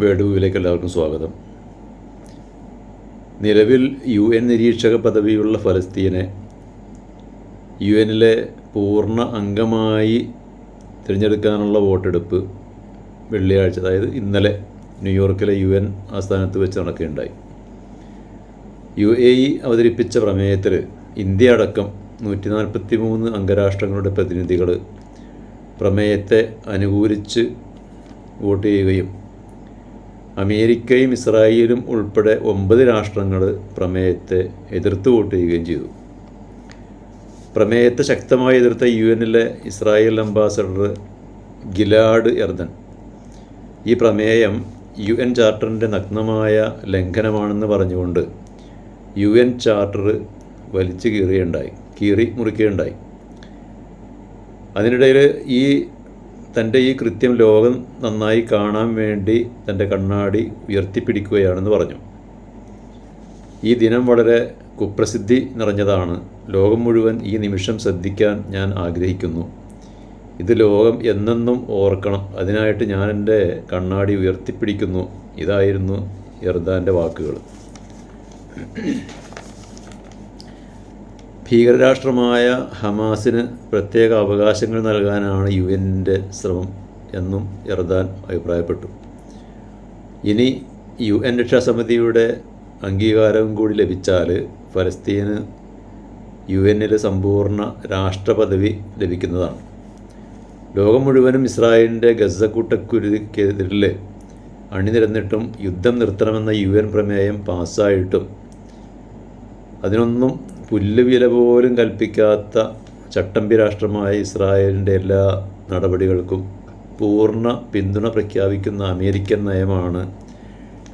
വേഡുവിലേക്ക് എല്ലാവർക്കും സ്വാഗതം. നിലവിൽ യു എൻ നിരീക്ഷക പദവിയുള്ള ഫലസ്തീനെ യു എന്നിലെ പൂർണ അംഗമായി തിരഞ്ഞെടുക്കാനുള്ള വോട്ടെടുപ്പ് വെള്ളിയാഴ്ച അതായത് ഇന്നലെ ന്യൂയോർക്കിലെ യു എൻ ആസ്ഥാനത്ത് വെച്ച് നടക്കുകയുണ്ടായി. യു എ ഇ അവതരിപ്പിച്ച പ്രമേയത്തിൽ ഇന്ത്യ അടക്കം നൂറ്റി നാൽപ്പത്തി മൂന്ന് അംഗരാഷ്ട്രങ്ങളുടെ പ്രതിനിധികൾ പ്രമേയത്തെ അനുകൂലിച്ച് വോട്ട് ചെയ്യുകയും അമേരിക്കയും ഇസ്രായേലും ഉൾപ്പെടെ ഒമ്പത് രാഷ്ട്രങ്ങൾ പ്രമേയത്തെ എതിർത്ത് വോട്ട് ചെയ്യുകയും ചെയ്തു. പ്രമേയത്തെ ശക്തമായി എതിർത്ത യു എന്നിലെ ഇസ്രായേൽ അംബാസഡർ ഗിലാഡ് എർദൻ. ഈ പ്രമേയം യു എൻ ചാർട്ടറിന്റെ നഗ്നമായ ലംഘനമാണെന്ന് പറഞ്ഞുകൊണ്ട് യു എൻ ചാർട്ടർ വലിച്ചു കീറുകയുണ്ടായി കീറി മുറിക്കുകയുണ്ടായി. അതിനിടയിൽ ഈ തന്റെ ഈ കൃത്യം ലോകം നന്നായി കാണാൻ വേണ്ടി തന്റെ കണ്ണാടി ഉയർത്തിപ്പിടിക്കുകയാണെന്ന് പറഞ്ഞു. ഈ ദിനം വളരെ കുപ്രസിദ്ധി നിറഞ്ഞതാണ്. ലോകം മുഴുവൻ ഈ നിമിഷം ശ്രദ്ധിക്കാൻ ഞാൻ ആഗ്രഹിക്കുന്നു. ഇത് ലോകം എന്നെന്നും ഓർക്കണം. അതിനായിട്ട് ഞാൻ എന്റെ കണ്ണാടി ഉയർത്തിപ്പിടിക്കുന്നു. ഇതായിരുന്നു എർദാന്റെ വാക്കുകൾ. ഭീകരരാഷ്ട്രമായ ഹമാസിന് പ്രത്യേക അവകാശങ്ങൾ നൽകാനാണ് യു എന്നിന്റെ ശ്രമം എന്നും എർദാൻ അഭിപ്രായപ്പെട്ടു. ഇനി യു എൻ രക്ഷാസമിതിയുടെ അംഗീകാരവും കൂടി ലഭിച്ചാൽ ഫലസ്തീന് യു എന്നിൽ സമ്പൂർണ രാഷ്ട്രപദവി ലഭിക്കുന്നതാണ്. ലോകം മുഴുവനും ഇസ്രായേലിന്റെ ഗസക്കൂട്ടക്കുരുതിക്കെതിരിൽ അണിനിരന്നിട്ടും യുദ്ധം നിർത്തണമെന്ന യു എൻ പ്രമേയം പാസ്സായിട്ടും അതിനൊന്നും പുല്ലുവില പോലും കൽപ്പിക്കാത്ത ചട്ടമ്പി രാഷ്ട്രമായ ഇസ്രായേലിന്റെ എല്ലാ നടപടികൾക്കും പൂർണ പിന്തുണ പ്രഖ്യാപിക്കുന്ന അമേരിക്കൻ നയമാണ്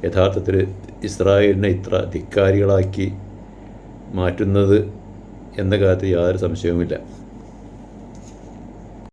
യഥാർത്ഥത്തിൽ ഇസ്രായേലിനെ ഇത്ര ധിക്കാരികളാക്കി മാറ്റുന്നത് എന്ന കാര്യത്തിൽ യാതൊരു സംശയവുമില്ല.